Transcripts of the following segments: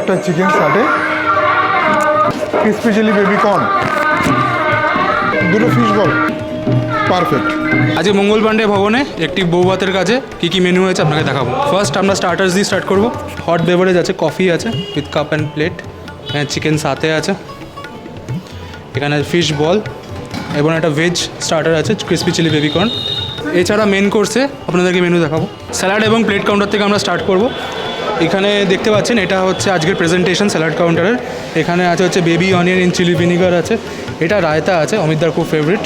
একটা chicken satay crispy chilli baby corn দুটো fish ball perfect আজকে মঙ্গল পাণ্ডে ভবনে একটি বৌভাতের কাছে কী কী মেনু হয়েছে আপনাকে দেখাবো। ফার্স্ট আমরা স্টার্টার্স দিয়ে স্টার্ট করব। হট বেভারেজ আছে কফি আছে উইথ কাপ অ্যান্ড প্লেট এখানে চিকেন সাথে আছে। এখানে ফিশ বল এবং একটা ভেজ স্টার্টার আছে ক্রিসপি চিলি বেবি কর্ন এছাড়া মেন কোর্সে আপনাদেরকে মেনু দেখাবো। স্যালাড এবং প্লেট কাউন্টার থেকে আমরা স্টার্ট করব। এখানে দেখতে পাচ্ছেন, এটা হচ্ছে আজকের প্রেজেন্টেশন স্যালাড কাউন্টারের এখানে আছে হচ্ছে baby onion in chilli vinegar আছে। এটা রায়তা আছে অমিতদার খুব ফেভারিট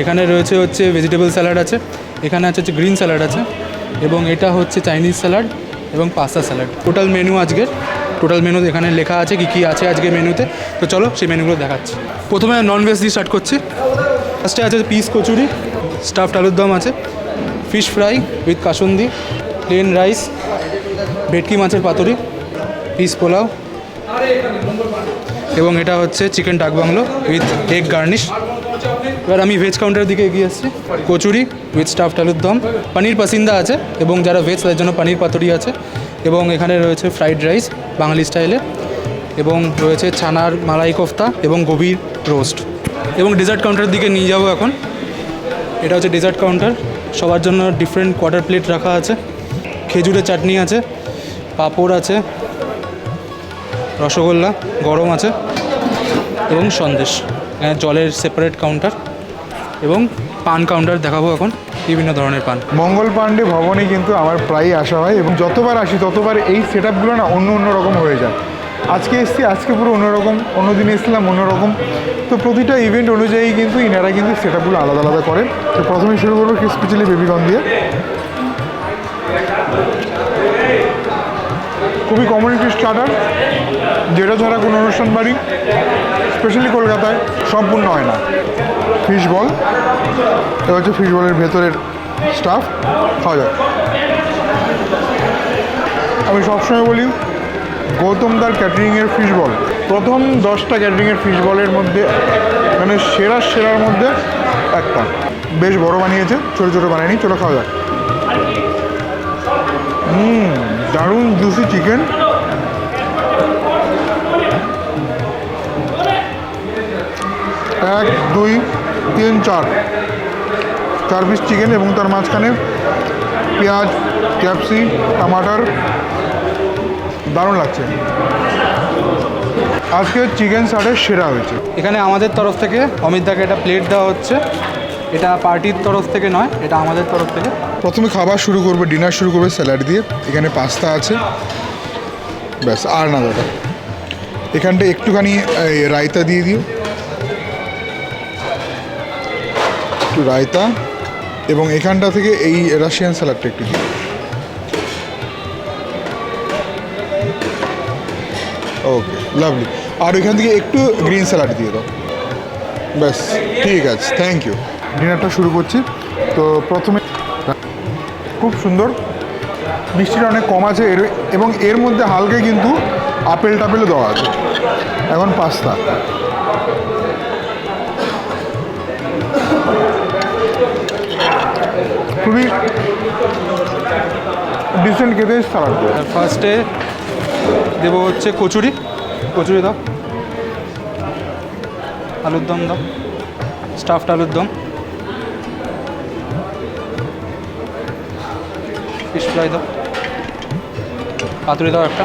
এখানে রয়েছে হচ্ছে ভেজিটেবল স্যালাড আছে। এখানে আছে হচ্ছে গ্রিন স্যালাড আছে। এবং এটা হচ্ছে চাইনিজ স্যালাড এবং পাস্তা স্যালাড টোটাল মেনু আজকের। টোটাল মেনু এখানে লেখা আছে কি কি আছে আজকে মেনুতে তো চলো সেই মেনুগুলো দেখাচ্ছি। প্রথমে নন ভেজ দিয়ে স্টার্ট করছি। ফার্স্টে আছে পিস কচুরি স্টাফড আলুর দম আছে। Fish fry with kasundi plain rice ভেটকি মাছের পাতুরি, পিস পোলাও এবং এটা হচ্ছে chicken dak bungalow with egg garnish এবার আমি ভেজ কাউন্টারের দিকে এগিয়ে আসছি। কচুরি উইথ স্টাফ আলুর দম। পনির পাসিন্দা আছে এবং যারা ভেজ তাদের জন্য পনির পাতুরি আছে এবং এখানে রয়েছে ফ্রাইড রাইস বাঙালি স্টাইলে এবং রয়েছে ছানার মালাই কোফতা এবং গভীর রোস্ট এবং ডেজার্ট কাউন্টারের দিকে নিয়ে যাব এখন। এটা হচ্ছে ডেজার্ট কাউন্টার সবার জন্য ডিফারেন্ট কোয়ার্টার প্লেট রাখা আছে। খেজুরের চাটনি আছে, পাঁপড় আছে, রসগোল্লা, গরম আছে এবং সন্দেশ। এখানে জলের সেপারেট কাউন্টার এবং পান কাউন্টার দেখাবো এখন, বিভিন্ন ধরনের পান। মঙ্গল পাণ্ডে ভবনে কিন্তু আমার প্রায়ই আসা হয় এবং যতবার আসি, ততবার এই সেট না অন্য অন্য রকম হয়ে যায়। আজকে এসছি, আজকে পুরো অন্যরকম অন্য দিন এসেছিলাম অন্যরকম তো প্রতিটা ইভেন্ট অনুযায়ী কিন্তু ইনারা কিন্তু সেট আপগুলো আলাদা আলাদা করেন। তো প্রথমে শুরু করব ক্রিসপি চিলি বেবিকন দিয়ে। খুবই কমিউনিটি স্টার্টার যেটা ছাড়া কোনো অনুষ্ঠান বাড়ি স্পেশালি কলকাতায় সম্পূর্ণ হয় না। ফিশ বল এটা হচ্ছে ফিশ বলের ভেতরের স্টাফ খাওয়া যায়। আমি সবসময় বলি গৌতমদার ক্যাটারিংয়ের ফিশ বল প্রথম দশটা ক্যাটারিংয়ের ফিশ বলের মধ্যে মানে সেরা সেরার মধ্যে একটা। বেশ বড় বানিয়েছে, ছোটো ছোটো বানায়নি, চলো খাওয়া যাক। হুম। দারুণ জুসি চিকেন এক, দুই, তিন, চার। চার পিস চিকেন এবং তার মাঝখানে পেঁয়াজ ক্যাপসি টমাটার। দারুণ লাগছে। আজকে চিকেন সাড়ে সেরা হয়েছে। এখানে আমাদের তরফ থেকে, অমিতদাকে একটা প্লেট দেওয়া হচ্ছে। এটা পার্টির তরফ থেকে নয়, এটা আমাদের তরফ থেকে। প্রথমে খাবার শুরু করবে ডিনার শুরু করবে স্যালাড দিয়ে। এখানে পাস্তা আছে। ব্যাস, আর না দাদা। এখানটা একটুখানি রায়তা দিয়ে দিও। একটু রায়তা। এবং এখানটা থেকে এই রাশিয়ান স্যালাডটা একটু দিও। ওকে লাভলি আর ওইখান থেকে একটু গ্রিন স্যালাড দিয়ে দাও। ব্যাস, ঠিক আছে থ্যাংক ইউ ডিনারটা শুরু করছি। তো প্রথমে খুব সুন্দর। মিষ্টিটা অনেক কম আছে। এর, এবং এর মধ্যে হালকা কিন্তু আপেল টাপেলও দেওয়া আছে। এখন পাস্তা। খুবই ডিসেন্ট খেতে সালাড ফার্স্টে দেবো হচ্ছে কচুরি। কচুরি দাও। আলুর দম দাও। স্টাফড আলুর দম। ফিশ ফ্রাই দাও পাতুরি দাও একটা।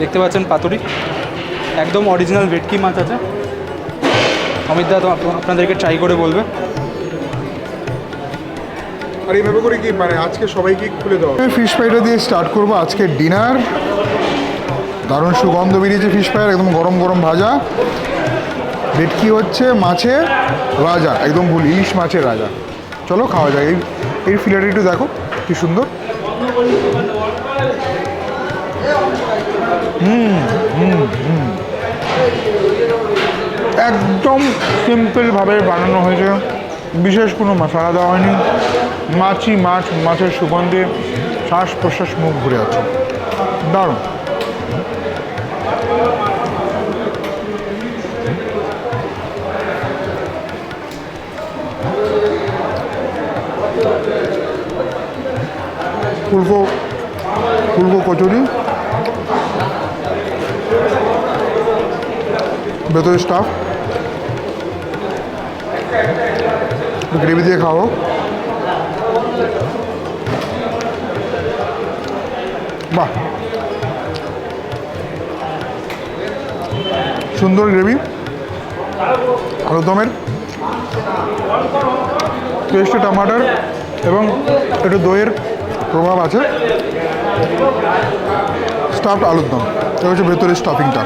দেখতে পাচ্ছেন পাতুরি? একদম অরিজিনাল ভেটকি মাছ আছে। অমিত দা তো আপনাদেরকে ট্রাই করে বলবে। আর এইভাবে করে কি মানে আজকে সবাইকে খুলে দেওয়া ফিশ ফ্রাইটা দিয়ে স্টার্ট করব। আজকে ডিনার দারুণ সুগন্ধ বেরিয়েছে ফিশ ফ্রাইয়ের একদম গরম গরম ভাজা। ভেটকি হচ্ছে? মাছের রাজা। একদম ভুল, ইলিশ মাছের রাজা। চলো খাওয়া যায় এই এই ফিলারটা একটু দেখো, কি সুন্দর। হুম হুম হুম। একদম সিম্পলভাবে বানানো হয়েছে। বিশেষ কোনো মশলা দেওয়া হয়নি। মাছই মাছ, মাছের সুগন্ধে শ্বাস প্রশ্বাস মুখ ঘুরে আছে দারুণ। ফুলকো ফুলকো কচুরি। ভেতরে স্টাফ গ্রেভি দিয়ে খাও বাহ। সুন্দর গ্রেভি আলুদমের পেস্টে টমাটার এবং একটু দইয়ের প্রভাব আছে। স্টাফড আলুর দম। এটা হচ্ছে ভেতরের স্টাফিংটা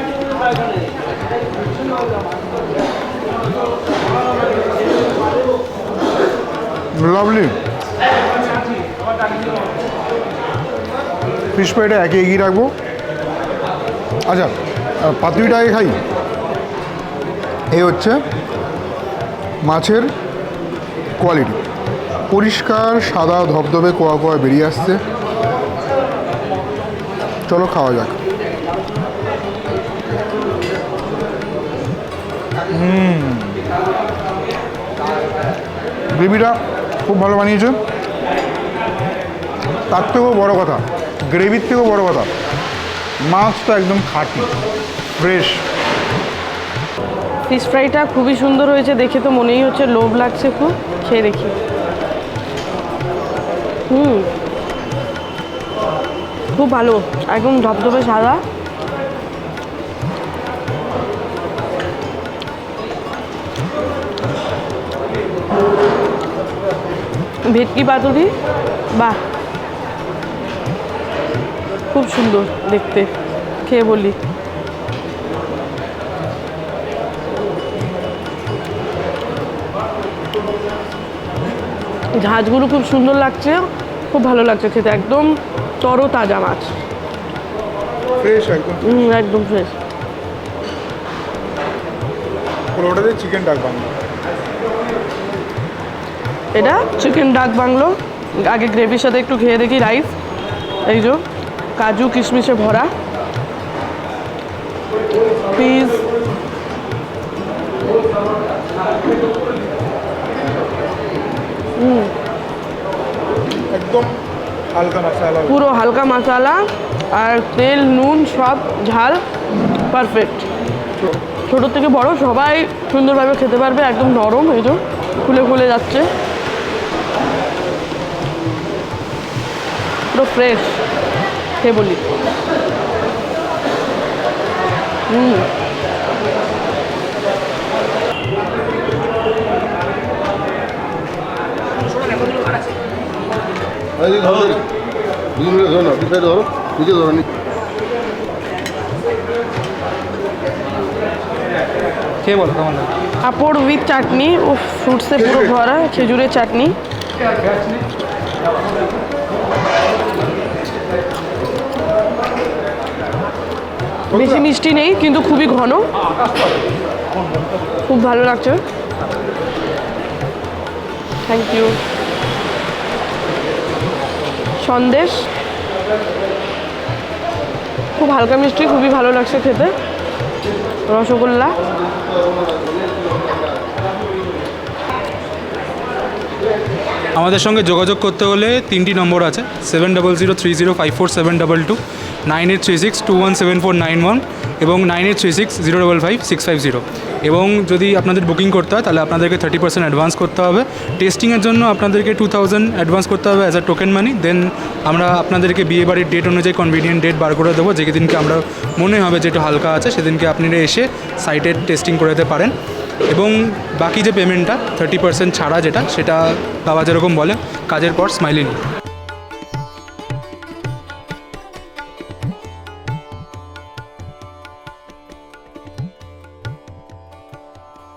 লাভলি ফিশ ফ্রাইটা একে এগিয়ে রাখব। আচ্ছা পাতুরিটা আগে খাই। এই হচ্ছে মাছের কোয়ালিটি পরিষ্কার, সাদা, ধবধবে, কোয়া কোয়া বেরিয়ে আসছে। চলো খাওয়া যাক। গ্রেভিটা খুব ভালো বানিয়েছে। তার থেকেও বড় কথা, গ্রেভির থেকেও বড় কথা, মাছটা একদম খাঁটি ফ্রেশ ফিশ ফ্রাইটা খুবই সুন্দর হয়েছে, দেখে তো মনেই হচ্ছে লোভ লাগছে খুব, খেয়ে দেখি। হুম। খুব ভালো, একদম ধবধবে সাদা। ভেটকি পাতুরি? বাহ। খুব সুন্দর দেখতে, খেয়ে বলি। ঝাঁঝগুলো খুব সুন্দর লাগছে। খুব ভালো লাগছে খেতে একদম তরো তাজা মাছ ফ্রেশ একদম। হুম একদম ফ্রেশ চিকেন ডাক বাংলা। এটা চিকেন ডাক বাংলো। আগে গ্রেভির সাথে একটু খেয়ে দেখি রাইস এই যে কাজু কিশমিশে ভরা। পুরো হালকা মশলা আর তেল, নুন সব ঝাল পারফেক্ট ছোটো থেকে বড় সবাই সুন্দরভাবে খেতে পারবে, একদম নরম, এই খুলে খুলে যাচ্ছে। পুরো ফ্রেশ খেয়ে বলি। হুম। ধরো দুই মিনিট ধরো না দুই ধরো নিচে ধরো নি খেয়ে বলো কেমন পাঁপড় উইথ চাটনি ও ফ্রুটসে পুরো ভরা খেজুরের চাটনি। বেশি মিষ্টি নেই কিন্তু খুবই ঘন। খুব ভালো লাগছে। Thank you sandesh. খুব হালকা মিষ্টি, খুবই ভালো লাগছে খেতে। রসগোল্লা। আমাদের সঙ্গে যোগাযোগ করতে হলে তিনটি নম্বর আছে seven double zero three zero five four seven double two nine eight three six two one seven four nine one এবং nine eight three six zero double five six five zero এবং যদি আপনাদের বুকিং করতে হয়, তাহলে আপনাদেরকে thirty percent advance করতে হবে। টেস্টিংয়ের জন্য আপনাদেরকে টু থাউজেন্ড অ্যাডভান্স করতে হবে অ্যাজ আ টোকেন মানি দেন আমরা আপনাদেরকে বিয়ে বাড়ির ডেট অনুযায়ী কনভিনিয়েন্ট ডেট বার করে দেবো। যেদিনকে আমরা মনে হবে যে একটু হালকা আছে, সেদিনকে আপনারা এসে সাইটে টেস্টিং করে দিতে পারেন। এবং বাকি যে পেমেন্টটা থার্টি পার্সেন্ট ছাড়া যেটা, সেটা বাবা যেরকম বলে, কাজের পর স্মাইলি